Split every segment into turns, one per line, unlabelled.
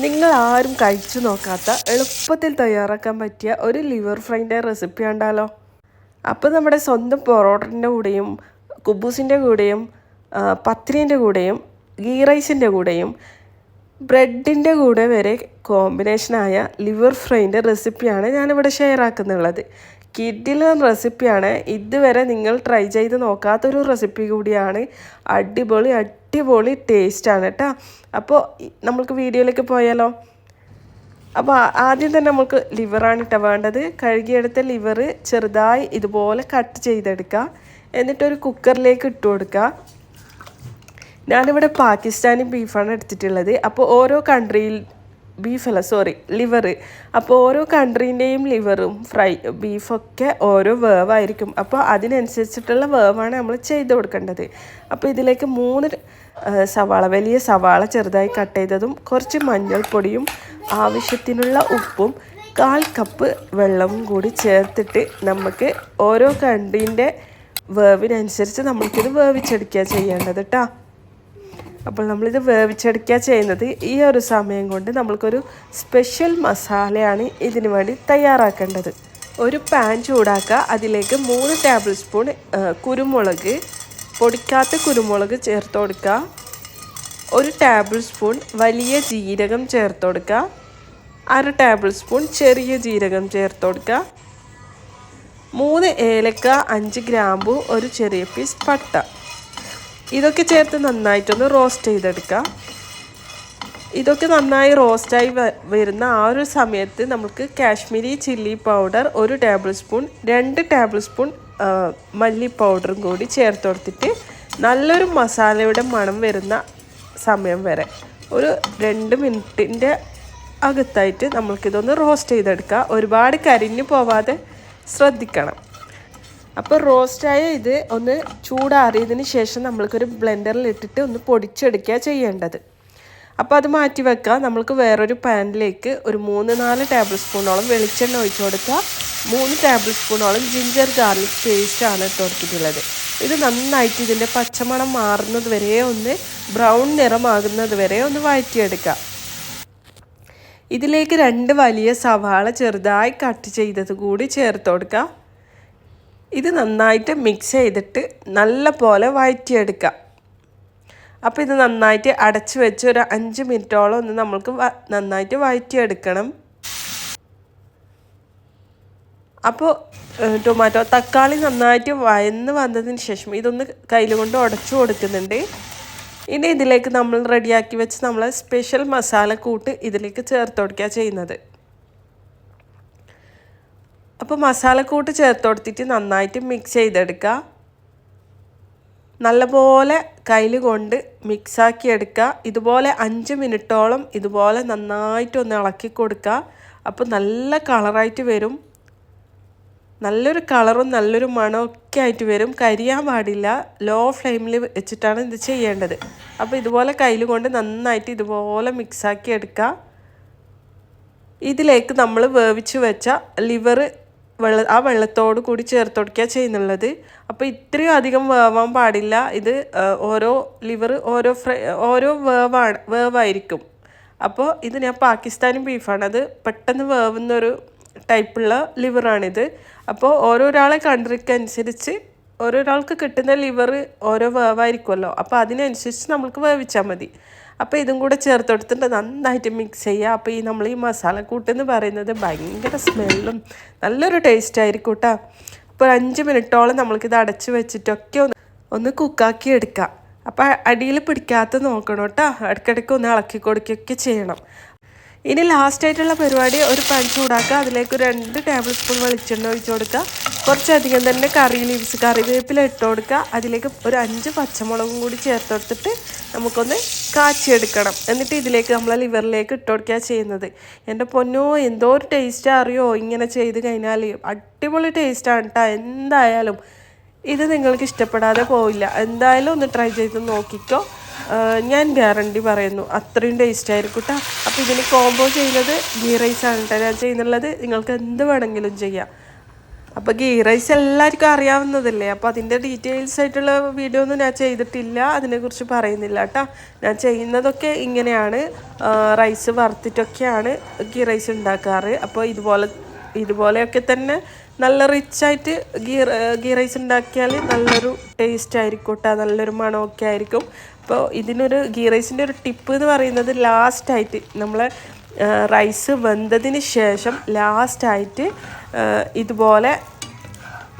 നിങ്ങൾ ആരും കഴിച്ചു നോക്കാത്ത എളുപ്പത്തിൽ തയ്യാറാക്കാൻ പറ്റിയ ഒരു ലിവർ ഫ്രൈന്റെ റെസിപ്പി ഉണ്ടല്ലോ അപ്പോൾ നമ്മുടെ സ്വന്തം പൊറോട്ടന്റെ കൂടെയും കുബൂസിന്റെ കൂടെയും പത്രീന്റെ കൂടെയും ഗീ റൈസിന്റെ കൂടെയും ബ്രെഡിന്റെ കൂടെ വരെ കോമ്പിനേഷനായ ലിവർ ഫ്രൈന്റെ റെസിപ്പിയാണ് ഞാനിവിടെ ഷെയർ ആക്കുന്നുള്ളത് കിഡിലൻ റെസിപ്പിയാണ് ഇതുവരെ നിങ്ങൾ ട്രൈ ചെയ്ത് നോക്കാത്തൊരു റെസിപ്പി കൂടിയാണ്. അടിപൊളി അടിപൊളി ടേസ്റ്റാണ് കേട്ടോ അപ്പോൾ നമുക്ക് വീഡിയോയിലേക്ക് പോയാലോ? അപ്പോൾ ആദ്യം തന്നെ നമുക്ക് ലിവറാണ് ഇട്ട വേണ്ടത്. കഴുകിയെടുത്ത ലിവർ ചെറുതായി ഇതുപോലെ കട്ട് ചെയ്തെടുക്കുക എന്നിട്ടൊരു കുക്കറിലേക്ക് ഇട്ട് കൊടുക്കുക ഞാനിവിടെ പാകിസ്ഥാനി ബീഫാണ് എടുത്തിട്ടുള്ളത്. അപ്പോൾ ഓരോ കൺട്രിയിൽ ബീഫല്ല സോറി ലിവർ അപ്പോൾ ഓരോ കൺട്രീന്റെയും ലിവറും ഫ്രൈ ബീഫൊക്കെ ഓരോ വേവായിരിക്കും. അപ്പോൾ അതിനനുസരിച്ചിട്ടുള്ള വേവാണ് നമ്മൾ ചെയ്ത് കൊടുക്കേണ്ടത്. അപ്പോൾ ഇതിലേക്ക് മൂന്ന് സവാള വലിയ സവാള ചെറുതായി കട്ട് ചെയ്തതും കുറച്ച് മഞ്ഞൾപ്പൊടിയും ആവശ്യത്തിനുള്ള ഉപ്പും കാൽ കപ്പ് വെള്ളവും കൂടി ചേർത്തിട്ട് നമുക്ക് ഓരോ കണ്ടിന്റെ വേവിനനുസരിച്ച് നമ്മൾക്കിത് വേവിച്ചെടുക്കുക ചെയ്യേണ്ടത് കേട്ടോ അപ്പോൾ നമ്മളിത് വേവിച്ചെടുക്കുക ചെയ്യുന്നത് ഈ ഒരു സമയം കൊണ്ട് നമ്മൾക്കൊരു സ്പെഷ്യൽ മസാലയാണ് ഇതിന് വേണ്ടി തയ്യാറാക്കേണ്ടത്. ഒരു പാൻ ചൂടാക്കുക. അതിലേക്ക് മൂന്ന് ടേബിൾ സ്പൂൺ കുരുമുളക് പൊടിക്കാത്ത കുരുമുളക് ചേർത്ത് കൊടുക്കുക. ഒരു ടേബിൾ സ്പൂൺ വലിയ ജീരകം ചേർത്ത് കൊടുക്കുക. അര ടേബിൾ സ്പൂൺ ചെറിയ ജീരകം ചേർത്ത് കൊടുക്കുക. മൂന്ന് ഏലക്ക അഞ്ച് ഗ്രാമ്പു ഒരു ചെറിയ പീസ് പട്ട. ഇതൊക്കെ ചേർത്ത് നന്നായിട്ടൊന്ന് റോസ്റ്റ് ചെയ്തെടുക്കുക. ഇതൊക്കെ നന്നായി റോസ്റ്റായി വരുന്ന ആ ഒരു സമയത്ത് നമുക്ക് കാശ്മീരി ചില്ലി പൗഡർ ഒരു ടേബിൾ സ്പൂൺ രണ്ട് ടേബിൾ സ്പൂൺ മല്ലി പൗഡറും കൂടി ചേർത്ത് കൊടുത്തിട്ട് നല്ലൊരു മസാലയുടെ മണം വരുന്ന സമയം വരെ. ഒരു രണ്ട് മിനിറ്റിന്റെ അകത്തായിട്ട് നമ്മൾക്കിതൊന്ന് റോസ്റ്റ് ചെയ്തെടുക്കുക ഒരുപാട് കരിഞ്ഞു പോവാതെ ശ്രദ്ധിക്കണം. അപ്പോൾ റോസ്റ്റായ ഇത് ഒന്ന് ചൂടാറിയതിന് ശേഷം നമ്മൾക്കൊരു ബ്ലെൻഡറിൽ ഇട്ടിട്ട് ഒന്ന് പൊടിച്ചെടുക്കുക ചെയ്യേണ്ടത്. അപ്പോൾ അത് മാറ്റി വെക്കുക നമ്മൾക്ക് വേറൊരു പാനിലേക്ക് ഒരു മൂന്ന് നാല് ടേബിൾ സ്പൂണോളം വെളിച്ചെണ്ണ ഒഴിച്ചു കൊടുക്കുക മൂന്ന് ടേബിൾ സ്പൂണോളം ജിഞ്ചർ ഗാർലിക് പേസ്റ്റാണ് ഇട്ട് കൊടുത്തിട്ടുള്ളത്. ഇത് നന്നായിട്ട് ഇതിന്റെ പച്ചമണം മാറുന്നത് വരെ ഒന്ന് ബ്രൗൺ നിറമാകുന്നത് വരെ ഒന്ന് വഴറ്റിയെടുക്കാം ഇതിലേക്ക് രണ്ട് വലിയ സവാള ചെറുതായി കട്ട് ചെയ്തത് കൂടി ചേർത്ത് കൊടുക്കുക. ഇത് നന്നായിട്ട് മിക്സ് ചെയ്തിട്ട് നല്ല പോലെ വഴറ്റിയെടുക്കാം അപ്പോൾ ഇത് നന്നായിട്ട് അടച്ചു വെച്ച് ഒരു അഞ്ച് മിനിറ്റോളം ഒന്ന് നമ്മൾക്ക് നന്നായിട്ട് വഴറ്റിയെടുക്കണം. അപ്പോൾ ടൊമാറ്റോ തക്കാളി നന്നായിട്ട് വയന്ന് വന്നതിന് ശേഷം ഇതൊന്ന് കയ്യിൽ കൊണ്ട് ഉടച്ചു കൊടുക്കുന്നുണ്ട്. ഇനി ഇതിലേക്ക് നമ്മൾ റെഡിയാക്കി വെച്ച് നമ്മൾ സ്പെഷ്യൽ മസാല കൂട്ട് ഇതിലേക്ക് ചേർത്ത് കൊടുക്കുക ചെയ്യുന്നത്. അപ്പോൾ മസാലക്കൂട്ട് ചേർത്ത് കൊടുത്തിട്ട് നന്നായിട്ട് മിക്സ് ചെയ്തെടുക്കുക നല്ലപോലെ കയ്യിൽ കൊണ്ട് മിക്സാക്കി എടുക്കുക ഇതുപോലെ അഞ്ച് മിനിറ്റോളം ഇതുപോലെ നന്നായിട്ടൊന്ന് ഇളക്കി കൊടുക്കുക അപ്പോൾ നല്ല കളറായിട്ട് വരും. നല്ലൊരു കളറും നല്ലൊരു മണവും ഒക്കെ ആയിട്ട് വരും. കരിയാൻ പാടില്ല. ലോ ഫ്ലെയിമിൽ വെച്ചിട്ടാണ് ഇത് ചെയ്യേണ്ടത്. അപ്പോൾ ഇതുപോലെ കയ്യിൽ കൊണ്ട് നന്നായിട്ട് ഇതുപോലെ മിക്സാക്കി എടുക്കുക ഇതിലേക്ക് നമ്മൾ വേവിച്ച് വെച്ച ലിവർ വെള്ള ആ വെള്ളത്തോട് കൂടി ചേർത്ത് കൊടുക്കുക ചെയ്യുന്നുള്ളത്. അപ്പോൾ ഇത്രയും അധികം വേവാൻ പാടില്ല. ഇത് ഓരോ ലിവർ ഓരോ ഫ്രൈ ഓരോ വേവാണ് വേവായിരിക്കും. അപ്പോൾ ഇത് ഞാൻ പാകിസ്ഥാനി ബീഫാണ് അത് പെട്ടെന്ന് വേവുന്നൊരു ടൈപ്പുള്ള ലിവറാണിത് അപ്പോൾ ഓരോരാളെ കൺട്രിക്ക് അനുസരിച്ച് ഓരോരാൾക്ക് കിട്ടുന്ന ലിവർ ഓരോ വേവായിരിക്കുമല്ലോ. അപ്പോൾ അതിനനുസരിച്ച് നമുക്ക് വേവിച്ചാൽ മതി. അപ്പോൾ ഇതും കൂടെ ചേർത്ത് കൊടുത്തിട്ട് നന്നായിട്ട് മിക്സ് ചെയ്യുക അപ്പോൾ ഈ നമ്മൾ ഈ മസാലക്കൂട്ട് എന്ന് പറയുന്നത് ഭയങ്കര സ്മെല്ലും നല്ലൊരു ടേസ്റ്റ് ആയിരിക്കും കേട്ടോ അപ്പോൾ അഞ്ച് മിനിറ്റോളം നമ്മൾക്കിത് അടച്ച് വെച്ചിട്ടൊക്കെ ഒന്ന് ഒന്ന് കുക്കാക്കി എടുക്കാം. അപ്പോൾ അടിയിൽ പിടിക്കാത്ത നോക്കണം കേട്ടോ ഇടയ്ക്കിടയ്ക്ക് ഒന്ന് ഇളക്കി കൊടുക്കുകയൊക്കെ ചെയ്യണം. ഇനി ലാസ്റ്റായിട്ടുള്ള പരിപാടി ഒരു പാൻ ചൂടാക്കുക. അതിലേക്ക് രണ്ട് ടേബിൾ സ്പൂൺ വെളിച്ചെണ്ണ ഒഴിച്ചു കൊടുക്കുക. കുറച്ചധികം തന്നെ കറി ലീവ്സ് കറിവേപ്പില ഇട്ട് കൊടുക്കുക. അതിലേക്ക് ഒരു അഞ്ച് പച്ചമുളകും കൂടി ചേർത്ത് കൊടുത്തിട്ട് നമുക്കൊന്ന് കാച്ചിയെടുക്കണം. എന്നിട്ട് ഇതിലേക്ക് നമ്മൾ ലിവറിലേക്ക് ഇട്ട് കൊടുക്കുക ചെയ്യുന്നത്. എന്റെ പൊന്നോ എന്തോ ഒരു ടേസ്റ്റ് അറിയോ? ഇങ്ങനെ ചെയ്ത് കഴിഞ്ഞാൽ അടിപൊളി ടേസ്റ്റാണ് കേട്ടോ എന്തായാലും ഇത് നിങ്ങൾക്ക് ഇഷ്ടപ്പെടാതെ പോവില്ല. എന്തായാലും ഒന്ന് ട്രൈ ചെയ്ത് നോക്കിക്കോ. ഞാൻ ഗ്യാരണ്ടി പറയുന്നു. അത്രയും ടേസ്റ്റ് ആയിരിക്കും കേട്ടോ അപ്പോൾ ഇതിന് കോംബോ ചെയ്യുന്നത് ഗീ റൈസ് ആണ് കേട്ടോ ഞാൻ ചെയ്യുന്നുള്ളത് നിങ്ങൾക്ക് എന്ത് വേണമെങ്കിലും ചെയ്യാം. അപ്പോൾ ഗീ റൈസ് എല്ലാവർക്കും അറിയാവുന്നതല്ലേ? അപ്പോൾ അതിന്റെ ഡീറ്റെയിൽസ് ആയിട്ടുള്ള വീഡിയോ ഒന്നും ഞാൻ ചെയ്തിട്ടില്ല. അതിനെക്കുറിച്ച് പറയുന്നില്ല കേട്ടോ ഞാൻ ചെയ്യുന്നതൊക്കെ ഇങ്ങനെയാണ്. റൈസ് വറുത്തിട്ടൊക്കെയാണ് ഗീ റൈസ് ഉണ്ടാക്കാറ്. അപ്പോൾ ഇതുപോലെ ഇതുപോലെയൊക്കെ തന്നെ നല്ല റിച്ചായിട്ട് ഗീ ഗീ റൈസ് ഉണ്ടാക്കിയാൽ നല്ലൊരു ടേസ്റ്റ് ആയിരിക്കും കേട്ടോ നല്ലൊരു മണമൊക്കെ ആയിരിക്കും. അപ്പോൾ ഇതിനൊരു ഗീ റൈസിന്റെ ഒരു ടിപ്പ് എന്ന് പറയുന്നത് ലാസ്റ്റായിട്ട് നമ്മൾ റൈസ് വെന്തതിന് ശേഷം ലാസ്റ്റായിട്ട് ഇതുപോലെ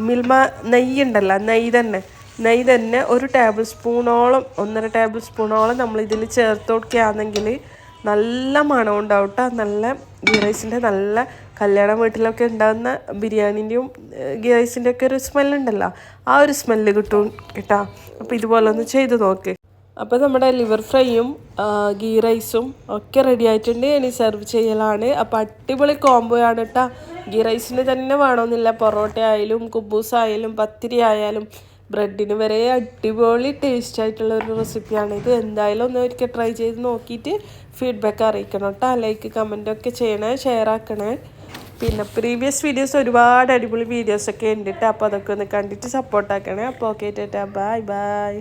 മിൽമ നെയ്യ് ഉണ്ടല്ലോ നെയ്യ് തന്നെ. നെയ്യ് തന്നെ ഒരു ടേബിൾ സ്പൂണോളം ഒന്നര ടേബിൾ സ്പൂണോളം നമ്മൾ ഇതിൽ ചേർത്ത് കൊടുക്കുകയാണെങ്കിൽ നല്ല മണം ഉണ്ടാവും കേട്ടോ നല്ല ഗീ റൈസിന്റെ നല്ല കല്യാണ വീട്ടിലൊക്കെ ഉണ്ടാകുന്ന ബിരിയാണിന്റെയും ഗൈസിന്റെ ഒക്കെ ഒരു സ്മെല്ലുണ്ടല്ലോ. ആ ഒരു സ്മെല്ല് കിട്ടും കേട്ടോ. അപ്പോൾ ഇതുപോലെ ഒന്ന് ചെയ്ത് നോക്ക്. അപ്പോൾ നമ്മുടെ ലിവർ ഫ്രൈയും ഗീ റൈസും ഒക്കെ റെഡി ആയിട്ടുണ്ട്. ഇനി സെർവ് ചെയ്യലാണ്. അപ്പോൾ അടിപൊളി കോംബോ ആണ് കേട്ടോ. ഗീ റൈസിന് തന്നെ വേണമെന്നില്ല. പൊറോട്ട ആയാലും കുബൂസ് ആയാലും പത്തിരി ആയാലും ബ്രെഡിന് വരെ അടിപൊളി ടേസ്റ്റ് ആയിട്ടുള്ള ഒരു റെസിപ്പിയാണ് ഇത്. എന്തായാലും ഒന്ന് ഒരിക്കൽ ട്രൈ ചെയ്ത് നോക്കിയിട്ട് ഫീഡ്ബാക്ക് അറിയിക്കണം കേട്ടോ. ലൈക്ക് കമന്റ് ഒക്കെ ചെയ്യണേ ഷെയർ ആക്കണേ. പിന്നെ പ്രീവിയസ് വീഡിയോസ് ഒരുപാട് അടിപൊളി വീഡിയോസൊക്കെ ഉണ്ട് കേട്ടോ അപ്പോൾ അതൊക്കെ ഒന്ന് കണ്ടിട്ട് സപ്പോർട്ടാക്കണേ അപ്പോൾ ഓക്കെ ടേറ്റാ ബൈ ബൈ